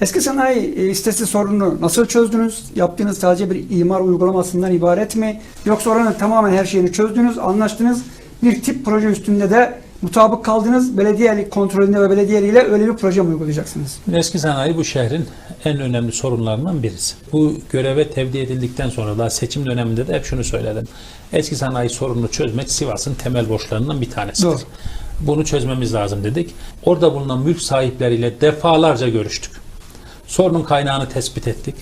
Eski sanayi e, sitesi sorununu nasıl çözdünüz? Yaptığınız sadece bir imar uygulamasından ibaret mi? Yoksa oranın tamamen her şeyini çözdünüz, anlaştınız. Bir tip proje üstünde de mutabık kaldınız. Belediyelik kontrolünde ve belediyeliğiyle öyle bir proje mi uygulayacaksınız? Eski sanayi bu şehrin en önemli sorunlarından birisi. Bu göreve tevdi edildikten sonra daha seçim döneminde de hep şunu söyledim. Eski sanayi sorununu çözmek Sivas'ın temel borçlarından bir tanesidir. Doğru. Bunu çözmemiz lazım dedik. Orada bulunan mülk sahipleriyle defalarca görüştük. Sorunun kaynağını tespit ettik.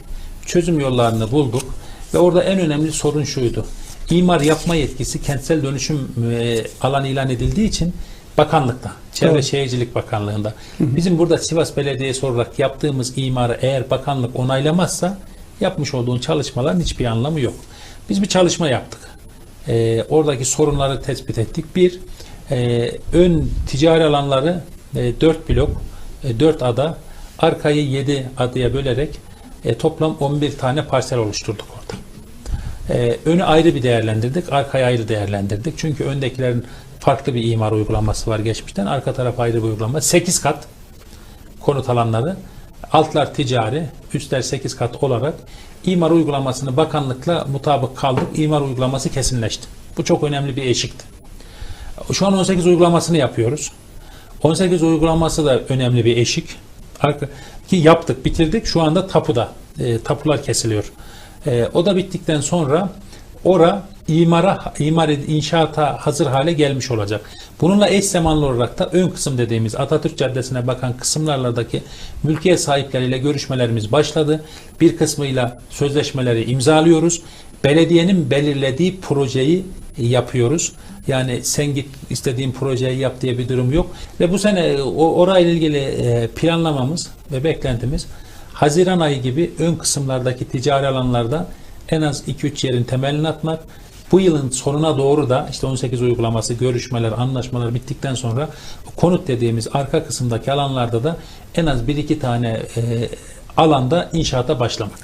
Çözüm yollarını bulduk ve orada en önemli sorun şuydu. İmar yapma yetkisi kentsel dönüşüm e, alanı ilan edildiği için bakanlıkta, Çevre Doğru. Şehircilik Bakanlığı'nda. Bizim burada Sivas Belediyesi olarak yaptığımız imarı eğer bakanlık onaylamazsa yapmış olduğun çalışmaların hiçbir anlamı yok. Biz bir çalışma yaptık. E, oradaki sorunları tespit ettik. Bir, e, ön ticari alanları e, 4 blok, e, 4 ada, arkayı 7 adaya bölerek e, toplam 11 tane parsel oluşturduk orada. Ee, önü ayrı bir değerlendirdik, arkayı ayrı değerlendirdik. Çünkü öndekilerin farklı bir imar uygulaması var geçmişten. Arka taraf ayrı bir uygulama. 8 kat konut alanları, altlar ticari, üstler 8 kat olarak imar uygulamasını bakanlıkla mutabık kaldık. İmar uygulaması kesinleşti. Bu çok önemli bir eşikti. Şu an 18 uygulamasını yapıyoruz. 18 uygulaması da önemli bir eşik. Ki yaptık, bitirdik. Şu anda tapuda. E, tapular kesiliyor. E, o da bittikten sonra ora imara, imar inşaata hazır hale gelmiş olacak. Bununla eş zamanlı olarak da ön kısım dediğimiz Atatürk Caddesi'ne bakan kısımlardaki mülkiyet sahipleriyle görüşmelerimiz başladı. Bir kısmıyla sözleşmeleri imzalıyoruz. Belediyenin belirlediği projeyi yapıyoruz. Yani sen git istediğin projeyi yap diye bir durum yok. Ve bu sene orayla ilgili e, planlamamız ve beklentimiz Haziran ayı gibi ön kısımlardaki ticari alanlarda en az 2-3 yerin temelini atmak. Bu yılın sonuna doğru da işte 18 uygulaması, görüşmeler, anlaşmalar bittikten sonra konut dediğimiz arka kısımdaki alanlarda da en az 1-2 tane e, alanda inşaata başlamak.